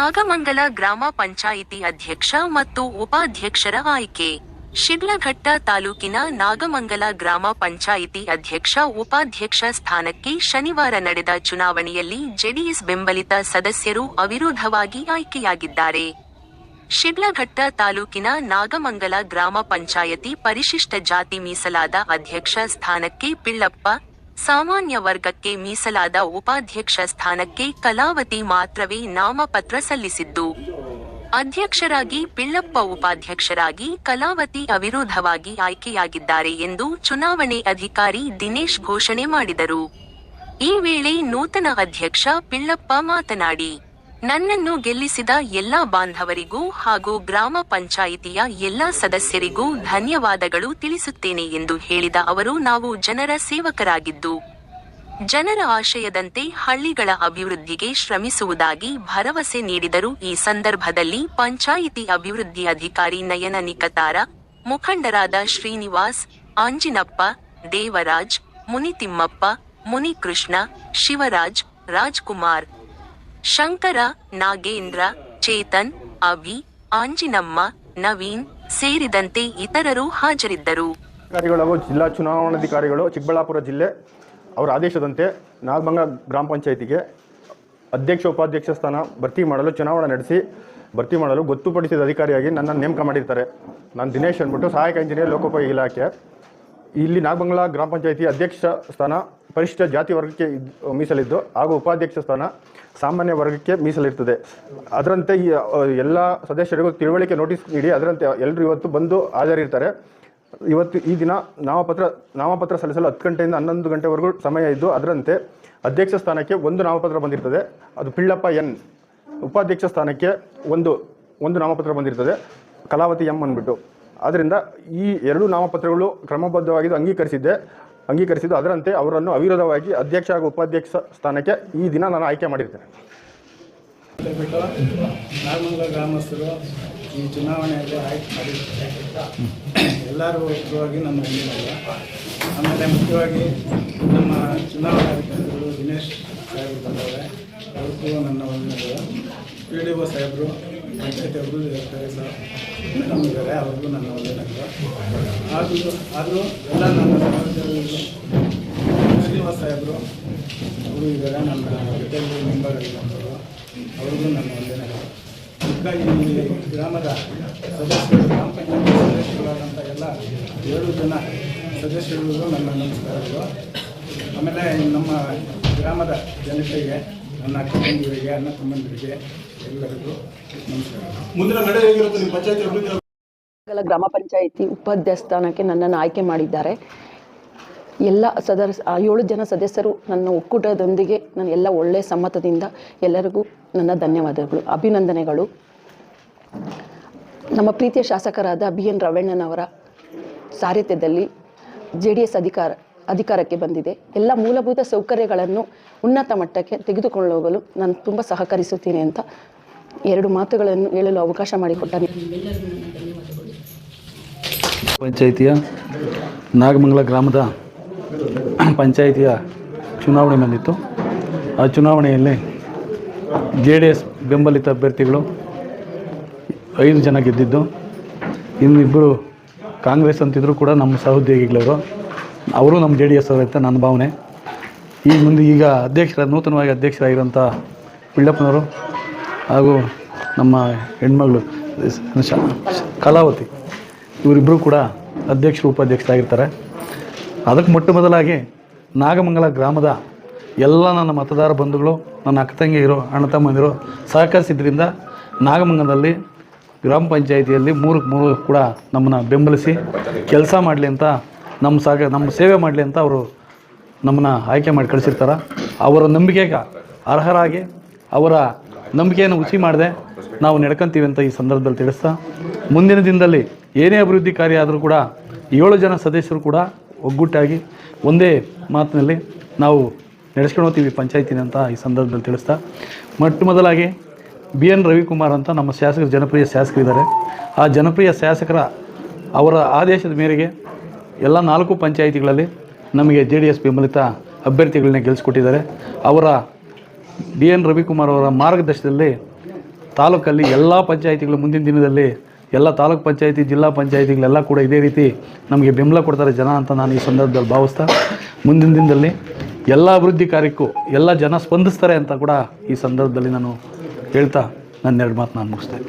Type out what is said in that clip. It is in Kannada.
ನಾಗಮಂಗಲ ಗ್ರಾಮ ಪಂಚಾಯಿತಿ ಅಧ್ಯಕ್ಷ ಮತ್ತು ಉಪಾಧ್ಯಕ್ಷರ ಆಯ್ಕೆ. ಶಿಡ್ಲಘಟ್ಟ ತಾಲೂಕಿನ ನಾಗಮಂಗಲ ಗ್ರಾಮ ಪಂಚಾಯಿತಿ ಅಧ್ಯಕ್ಷ, ಉಪಾಧ್ಯಕ್ಷ ಸ್ಥಾನಕ್ಕೆ ಶನಿವಾರ ನಡೆದ ಚುನಾವಣೆಯಲ್ಲಿ ಜೆಡಿಎಸ್ ಬೆಂಬಲಿತ ಸದಸ್ಯರು ಅವಿರೋಧವಾಗಿ ಆಯ್ಕೆಯಾಗಿದ್ದಾರೆ. ಶಿಡ್ಲಘಟ್ಟ ತಾಲೂಕಿನ ನಾಗಮಂಗಲ ಗ್ರಾಮ ಪಂಚಾಯಿತಿ ಪರಿಶಿಷ್ಟ ಜಾತಿ ಮೀಸಲಾದ ಅಧ್ಯಕ್ಷ ಸ್ಥಾನಕ್ಕೆ ಪಿಳ್ಳಪ್ಪ ಸಾಮಾನ್ಯ ವರ್ಗಕ್ಕೆ ಮೀಸಲಾದ ಉಪಾಧ್ಯಕ್ಷ ಸ್ಥಾನಕ್ಕೆ ಕಲಾವತಿ ಮಾತ್ರವೇ ನಾಮಪತ್ರ ಸಲ್ಲಿಸಿದ್ದು. ಅಧ್ಯಕ್ಷರಾಗಿ ಪಿಳ್ಳಪ್ಪ ಉಪಾಧ್ಯಕ್ಷರಾಗಿ ಕಲಾವತಿ ಅವಿರೋಧವಾಗಿ ಆಯ್ಕೆಯಾಗಿದ್ದಾರೆ ಎಂದು ಚುನಾವಣೆ ಅಧಿಕಾರಿ ದಿನೇಶ್ ಘೋಷಣೆ ಮಾಡಿದರು. ಈ ವೇಳೆ ನೂತನ ಅಧ್ಯಕ್ಷ ಪಿಳ್ಳಪ್ಪ ಮಾತನಾಡಿ ನನ್ನನ್ನು ಗೆಲ್ಲಿಸಿದ ಎಲ್ಲಾ ಬಾಂಧವರಿಗೂ ಹಾಗೂ ಗ್ರಾಮ ಪಂಚಾಯಿತಿಯ ಎಲ್ಲಾ ಸದಸ್ಯರಿಗೂ ಧನ್ಯವಾದಗಳು ತಿಳಿಸುತ್ತೇನೆ ಎಂದು ಹೇಳಿದ ಅವರು ನಾವು ಜನರ ಸೇವಕರಾಗಿದ್ದು, ಜನರ ಆಶಯದಂತೆ ಹಳ್ಳಿಗಳ ಅಭಿವೃದ್ಧಿಗೆ ಶ್ರಮಿಸುವುದಾಗಿ ಭರವಸೆ ನೀಡಿದರು. ಈ ಸಂದರ್ಭದಲ್ಲಿ ಪಂಚಾಯಿತಿ ಅಭಿವೃದ್ಧಿ ಅಧಿಕಾರಿ ನಯನ ನಿಕತಾರ, ಮುಖಂಡರಾದ ಶ್ರೀನಿವಾಸ್, ಆಂಜಿನಪ್ಪ, ದೇವರಾಜ್, ಮುನಿತಿಮ್ಮಪ್ಪ, ಮುನಿಕೃಷ್ಣ, ಶಿವರಾಜ್, ರಾಜ್ಕುಮಾರ್ ಶಂಕರ, ನಾಗೇಂದ್ರ, ಚೇತನ್, ಅವಿ, ಆಂಜಿನಮ್ಮ, ನವೀನ್ ಸೇರಿದಂತೆ ಇತರರು ಹಾಜರಿದ್ದರು. ಅಧಿಕಾರಿಗಳು ಹಾಗೂ ಜಿಲ್ಲಾ ಚುನಾವಣಾಧಿಕಾರಿಗಳು ಚಿಕ್ಕಬಳ್ಳಾಪುರ ಜಿಲ್ಲೆ, ಅವರ ಆದೇಶದಂತೆ ನಾಗಮಂಗ ಗ್ರಾಮ ಪಂಚಾಯಿತಿಗೆ ಅಧ್ಯಕ್ಷ, ಉಪಾಧ್ಯಕ್ಷ ಸ್ಥಾನ ಭರ್ತಿ ಮಾಡಲು ಚುನಾವಣೆ ನಡೆಸಿ, ಭರ್ತಿ ಮಾಡಲು ಗೊತ್ತುಪಡಿಸಿದ ಅಧಿಕಾರಿಯಾಗಿ ನನ್ನ ನೇಮಕ ಮಾಡಿರ್ತಾರೆ. ನಾನು ದಿನೇಶ್ ಅಂದ್ಬಿಟ್ಟು ಸಹಾಯಕ ಇಂಜಿನಿಯರ್ ಲೋಕೋಪಯೋಗಿ ಇಲಾಖೆ. ಇಲ್ಲಿ ನಾಗಮಂಗಲ ಗ್ರಾಮ ಪಂಚಾಯಿತಿ ಅಧ್ಯಕ್ಷ ಸ್ಥಾನ ಪರಿಶಿಷ್ಟ ಜಾತಿ ವರ್ಗಕ್ಕೆ ಮೀಸಲಿದ್ದು ಹಾಗೂ ಉಪಾಧ್ಯಕ್ಷ ಸ್ಥಾನ ಸಾಮಾನ್ಯ ವರ್ಗಕ್ಕೆ ಮೀಸಲಿರ್ತದೆ. ಅದರಂತೆ ಈ ಎಲ್ಲ ಸದಸ್ಯರಿಗೂ ತಿಳುವಳಿಕೆ ನೋಟಿಸ್ ನೀಡಿ, ಅದರಂತೆ ಎಲ್ಲರೂ ಇವತ್ತು ಬಂದು ಹಾಜರಿರ್ತಾರೆ. ಇವತ್ತು ಈ ದಿನ ನಾಮಪತ್ರ ನಾಮಪತ್ರ ಸಲ್ಲಿಸಲು ಹತ್ತು ಗಂಟೆಯಿಂದ ಹನ್ನೊಂದು ಗಂಟೆವರೆಗೂ ಸಮಯ ಇದ್ದು, ಅದರಂತೆ ಅಧ್ಯಕ್ಷ ಸ್ಥಾನಕ್ಕೆ ಒಂದು ನಾಮಪತ್ರ ಬಂದಿರ್ತದೆ. ಅದು ಪಿಳ್ಳಪ್ಪ ಎನ್. ಉಪಾಧ್ಯಕ್ಷ ಸ್ಥಾನಕ್ಕೆ ಒಂದು ಒಂದು ನಾಮಪತ್ರ ಬಂದಿರ್ತದೆ. ಕಲಾವತಿ ಎಂ ಅಂದ್ಬಿಟ್ಟು. ಆದ್ದರಿಂದ ಈ ಎರಡು ನಾಮಪತ್ರಗಳು ಕ್ರಮಬದ್ಧವಾಗಿದ್ದು ಅಂಗೀಕರಿಸಿದ್ದೆ. ಅಂಗೀಕರಿಸಿದ್ದು. ಅದರಂತೆ ಅವರನ್ನು ಅವಿರೋಧವಾಗಿ ಅಧ್ಯಕ್ಷ ಹಾಗೂ ಉಪಾಧ್ಯಕ್ಷ ಸ್ಥಾನಕ್ಕೆ ಈ ದಿನ ನಾನು ಆಯ್ಕೆ ಮಾಡಿರ್ತೇನೆ. ಗ್ರಾಮಗಳ ಗ್ರಾಮಸ್ಥರು ಈ ಚುನಾವಣೆಯಲ್ಲಿ ಆಯ್ಕೆ ಮಾಡಿರ್ತಕ್ಕಂಥ ಎಲ್ಲರೂ ಮುಖ್ಯವಾಗಿ ನಮ್ಮ ವಂದನೆಗಳು ಆಮೇಲೆ ಮುಖ್ಯವಾಗಿ ನಮ್ಮ ಚುನಾವಣಾಧಿಕಾರಿಗಳು ದಿನೇಶ್ ಸಾಹೇಬರು ಬಂದವರೆ. ಅವರು ನನ್ನ ಒಂದು ಪಿ ಡಿ ಒ ಸಾಹೇಬರು ಅಭಿವೃದ್ಧಿ ಅಧಿಕಾರಿ ಸಹ ಮೇಡಮ್ ಇದ್ದಾರೆ ಅವ್ರಿಗೂ ನನ್ನ ವಂದನೆಗಳು ಆದರೂ ಆದರೂ ಎಲ್ಲ ನನ್ನ ಸಹೋದರರು ಶ್ರೀನಿವಾಸ ಸಾಹೇಬರು ಅವರು ಇದ್ದಾರೆ ನನ್ನ ಜೊತೆಯಲ್ಲಿ ಅವ್ರಿಗೂ ನನ್ನ ಒಂದೇ ಈಗ ಈ ಗ್ರಾಮದ ಸದಸ್ಯರು ಗ್ರಾಮ ಎಲ್ಲ ಏಳು ಜನ ಸದಸ್ಯರಿಗೂ ನನ್ನ ನಮಸ್ಕಾರಗಳು ಆಮೇಲೆ ನಮ್ಮ ಗ್ರಾಮದ ಜನತೆಗೆ, ನನ್ನ ತಂಗಿಯರಿಗೆ ಅಣ್ಣ ತಮ್ಮಂದಿರಿಗೆ ಗ್ರಾಮ ಪಂಚಾಯಿತಿ ಉಪಾಧ್ಯಕ್ಷ ಸ್ಥಾನಕ್ಕೆ ನನ್ನನ್ನು ಆಯ್ಕೆ ಮಾಡಿದ್ದಾರೆ. ಎಲ್ಲ ಆ ಏಳು ಜನ ಸದಸ್ಯರು ನನ್ನ ಒಕ್ಕೂಟದೊಂದಿಗೆ ನಾನು ಎಲ್ಲ ಒಳ್ಳೆಯ ಸಮ್ಮತದಿಂದ ಎಲ್ಲರಿಗೂ ನನ್ನ ಧನ್ಯವಾದಗಳು, ಅಭಿನಂದನೆಗಳು. ನಮ್ಮ ಪ್ರೀತಿಯ ಶಾಸಕರಾದ ಬಿ ಎನ್ ರವಣ್ಣನವರ ಸಾರಥ್ಯದಲ್ಲಿ ಜೆ ಡಿ ಎಸ್ ಅಧಿಕಾರ ಅಧಿಕಾರಕ್ಕೆ ಬಂದಿದೆ. ಎಲ್ಲ ಮೂಲಭೂತ ಸೌಕರ್ಯಗಳನ್ನು ಉನ್ನತ ಮಟ್ಟಕ್ಕೆ ತೆಗೆದುಕೊಂಡು ಹೋಗಲು ನಾನು ತುಂಬ ಸಹಕರಿಸುತ್ತೇನೆ ಅಂತ ಎರಡು ಮಾತುಗಳನ್ನು ಹೇಳಲು ಅವಕಾಶ ಮಾಡಿಕೊಟ್ಟ ಪಂಚಾಯಿತಿಯ ನಾಗಮಂಗಲ ಗ್ರಾಮದ ಪಂಚಾಯಿತಿಯ ಚುನಾವಣೆ ಬಂದಿತ್ತು. ಆ ಚುನಾವಣೆಯಲ್ಲಿ ಜೆ ಡಿ ಎಸ್ ಬೆಂಬಲಿತ ಅಭ್ಯರ್ಥಿಗಳು ಐದು ಜನ ಗೆದ್ದಿದ್ದು. ಇನ್ನಿಬ್ಬರು ಕಾಂಗ್ರೆಸ್ ಅಂತಿದ್ರು ಕೂಡ ನಮ್ಮ ಸಹೋದ್ಯೋಗಿಗಳವರು. ಅವರು ನಮ್ಮ ಜೆ ಡಿ ಎಸ್ ಅಂತ ನನ್ನ ಭಾವನೆ. ಈ ಮುಂದೆ ಈಗ ಅಧ್ಯಕ್ಷರ, ನೂತನವಾಗಿ ಅಧ್ಯಕ್ಷರಾಗಿರುವಂಥ ಪಿಳ್ಳಪ್ಪನವರು ಹಾಗೂ ನಮ್ಮ ಹೆಣ್ಮಗಳು ಕಲಾವತಿ ಇವರಿಬ್ಬರು ಕೂಡ ಅಧ್ಯಕ್ಷರು, ಉಪಾಧ್ಯಕ್ಷರಾಗಿರ್ತಾರೆ. ಅದಕ್ಕೆ ಮೊಟ್ಟ ಮೊದಲಾಗಿ ನಾಗಮಂಗಲ ಗ್ರಾಮದ ಎಲ್ಲ ನನ್ನ ಮತದಾರ ಬಂಧುಗಳು, ನನ್ನ ಅಕ್ಕ ತಂಗಿಯರು, ಅಣ್ಣ ತಮ್ಮಂದಿರು ಸಹಕರಿಸಿದ್ರಿಂದ ನಾಗಮಂಗಲದಲ್ಲಿ ಗ್ರಾಮ ಪಂಚಾಯಿತಿಯಲ್ಲಿ ಮೂರು ಮೂರು ಕೂಡ ನಮ್ಮನ್ನು ಬೆಂಬಲಿಸಿ ಕೆಲಸ ಮಾಡಲಿ ಅಂತ ನಮ್ಮ ಸಾಗ ನಮ್ಮ ಸೇವೆ ಮಾಡಲಿ ಅಂತ ಅವರು ನಮ್ಮನ್ನು ಆಯ್ಕೆ ಮಾಡಿ ಕಳಿಸಿರ್ತಾರೆ. ಅವರ ನಂಬಿಕೆಗೆ ಅರ್ಹರಾಗಿ ಅವರ ನಂಬಿಕೆಯನ್ನು ಹುಸಿ ಮಾಡದೆ ನಾವು ನಡ್ಕೊಂತೀವಿ ಅಂತ ಈ ಸಂದರ್ಭದಲ್ಲಿ ತಿಳಿಸ್ತಾ, ಮುಂದಿನ ದಿನದಲ್ಲಿ ಏನೇ ಅಭಿವೃದ್ಧಿ ಕಾರ್ಯ ಆದರೂ ಕೂಡ ಏಳು ಜನ ಸದಸ್ಯರು ಕೂಡ ಒಗ್ಗಟ್ಟಾಗಿ ಒಂದೇ ಮಾತಿನಲ್ಲಿ ನಾವು ನಡೆಸ್ಕೊಂಡು ಹೋಗ್ತೀವಿ ಪಂಚಾಯತಿನ ಅಂತ ಈ ಸಂದರ್ಭದಲ್ಲಿ ತಿಳಿಸ್ತಾ. ಮೊಟ್ಟ ಮೊದಲಾಗಿ ಬಿ ಎನ್ ರವಿಕುಮಾರ್ ಅಂತ ನಮ್ಮ ಶಾಸಕರು, ಜನಪ್ರಿಯ ಶಾಸಕರಿದ್ದಾರೆ. ಆ ಜನಪ್ರಿಯ ಶಾಸಕರ ಅವರ ಆದೇಶದ ಮೇರೆಗೆ ಎಲ್ಲ ನಾಲ್ಕು ಪಂಚಾಯಿತಿಗಳಲ್ಲಿ ನಮಗೆ ಜೆ ಡಿ ಎಸ್ ಬೆಂಬಲಿತ ಅಭ್ಯರ್ಥಿಗಳನ್ನ ಗೆಲ್ಲಿಸ್ಕೊಟ್ಟಿದ್ದಾರೆ ಅವರ ಡಿ ಎನ್ ರವಿಕುಮಾರ್ ಅವರ ಮಾರ್ಗದರ್ಶನದಲ್ಲಿ ತಾಲೂಕಲ್ಲಿ ಎಲ್ಲ ಪಂಚಾಯಿತಿಗಳು ಮುಂದಿನ ದಿನದಲ್ಲಿ ಎಲ್ಲ ತಾಲೂಕು ಪಂಚಾಯಿತಿ, ಜಿಲ್ಲಾ ಪಂಚಾಯಿತಿಗಳೆಲ್ಲ ಕೂಡ ಇದೇ ರೀತಿ ನಮಗೆ ಬೆಂಬಲ ಕೊಡ್ತಾರೆ ಜನ ಅಂತ ನಾನು ಈ ಸಂದರ್ಭದಲ್ಲಿ ಭಾವಿಸ್ತಾ ಮುಂದಿನ ದಿನದಲ್ಲಿ ಎಲ್ಲ ಅಭಿವೃದ್ಧಿ ಕಾರ್ಯಕ್ಕೂ ಎಲ್ಲ ಜನ ಸ್ಪಂದಿಸ್ತಾರೆ ಅಂತ ಕೂಡ ಈ ಸಂದರ್ಭದಲ್ಲಿ ನಾನು ಹೇಳ್ತಾ ನನ್ನ ಎರಡು ಮಾತು ನಾನು ಮುಗಿಸ್ತೇನೆ